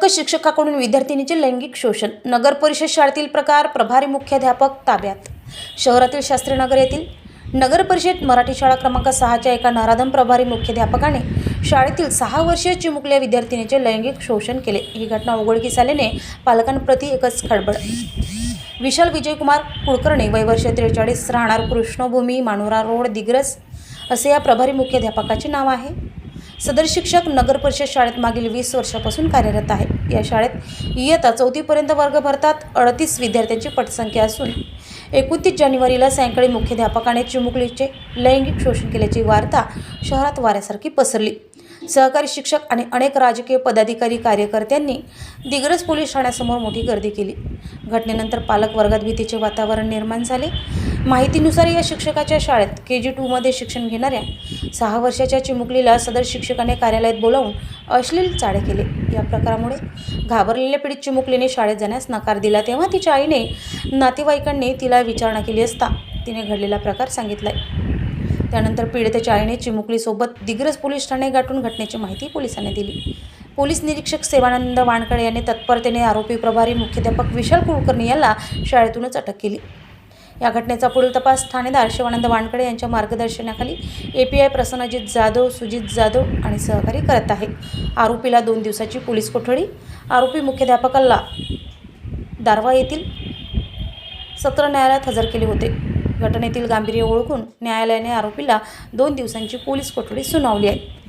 चक्क शिक्षकाकडून विद्यार्थिनीचे लैंगिक शोषण नगर परिषद शाळेतील प्रकार प्रभारी मुख्याध्यापक ताब्यात. शहरातील शास्त्रीनगर येथील नगर परिषद मराठी शाळा क्रमांक सहाच्या एका नराधम प्रभारी मुख्याध्यापकाने शाळेतील सहा वर्षीय चिमुकल्या विद्यार्थिनीचे लैंगिक शोषण केले. ही घटना उघडकीस आल्याने पालकांप्रती एकच खळबळ. विशाल विजयकुमार कुलकर्णी वयवर्ष त्रेचाळीस राहणार कृष्णभूमी मानोरा रोड दिग्रस असे या प्रभारी मुख्याध्यापकाचे नाव आहे. सदर शिक्षक नगर परिषद शाळेत मागील वीस वर्षापासून कार्यरत आहे. या शाळेत इयत्ता चौथीपर्यंत वर्ग भरतात. अडतीस विद्यार्थ्यांची पटसंख्या असून एकोणतीस जानेवारीला सायंकाळी मुख्याध्यापकाने चिमुकलीचे लैंगिक शोषण केल्याची वार्ता शहरात वाऱ्यासारखी पसरली. सहकारी शिक्षक आणि अनेक राजकीय पदाधिकारी कार्यकर्त्यांनी दिग्रस पोलीस ठाण्यासमोर मोठी गर्दी केली. घटनेनंतर पालक वर्गात भीतीचे वातावरण निर्माण झाले. माहितीनुसार या शिक्षकाच्या शाळेत के जी टूमध्ये शिक्षण घेणाऱ्या सहा वर्षाच्या चिमुकलीला सदर शिक्षकाने कार्यालयात बोलावून अश्लील चाळे केले. या प्रकारामुळे घाबरलेल्या पीडित चिमुकलीने शाळेत जाण्यास नकार दिला तेव्हा तिच्या आईने नातेवाईकांनी तिला विचारणा केली असता तिने घडलेला प्रकार सांगितलाय. त्यानंतर पीडितेच्या आईने चिमुकलीसोबत दिग्रस पोलीस ठाणे गाठून घटनेची माहिती पोलिसांनी दिली. पोलीस निरीक्षक सेवानंद वानकडे यांनी तत्परतेने आरोपी प्रभारी मुख्याध्यापक विशाल कुलकर्णी याला शाळेतूनच अटक केली. या घटनेचा पुढील तपास ठाणेदार शिवानंद वानकडे यांच्या मार्गदर्शनाखाली A P I Prasannajit Jadhav Sujit Jadhav आणि सहकारी करत आहे. आरोपीला दोन दिवसाची पोलीस कोठडी आरोपी मुख्याध्यापकाला दारवा येथील सत्र न्यायालयात हजर केले होते. घटनेतील गांभीर्य ओळखून न्यायालयाने आरोपीला दोन दिवसांची पोलीस कोठडी सुनावली आहे.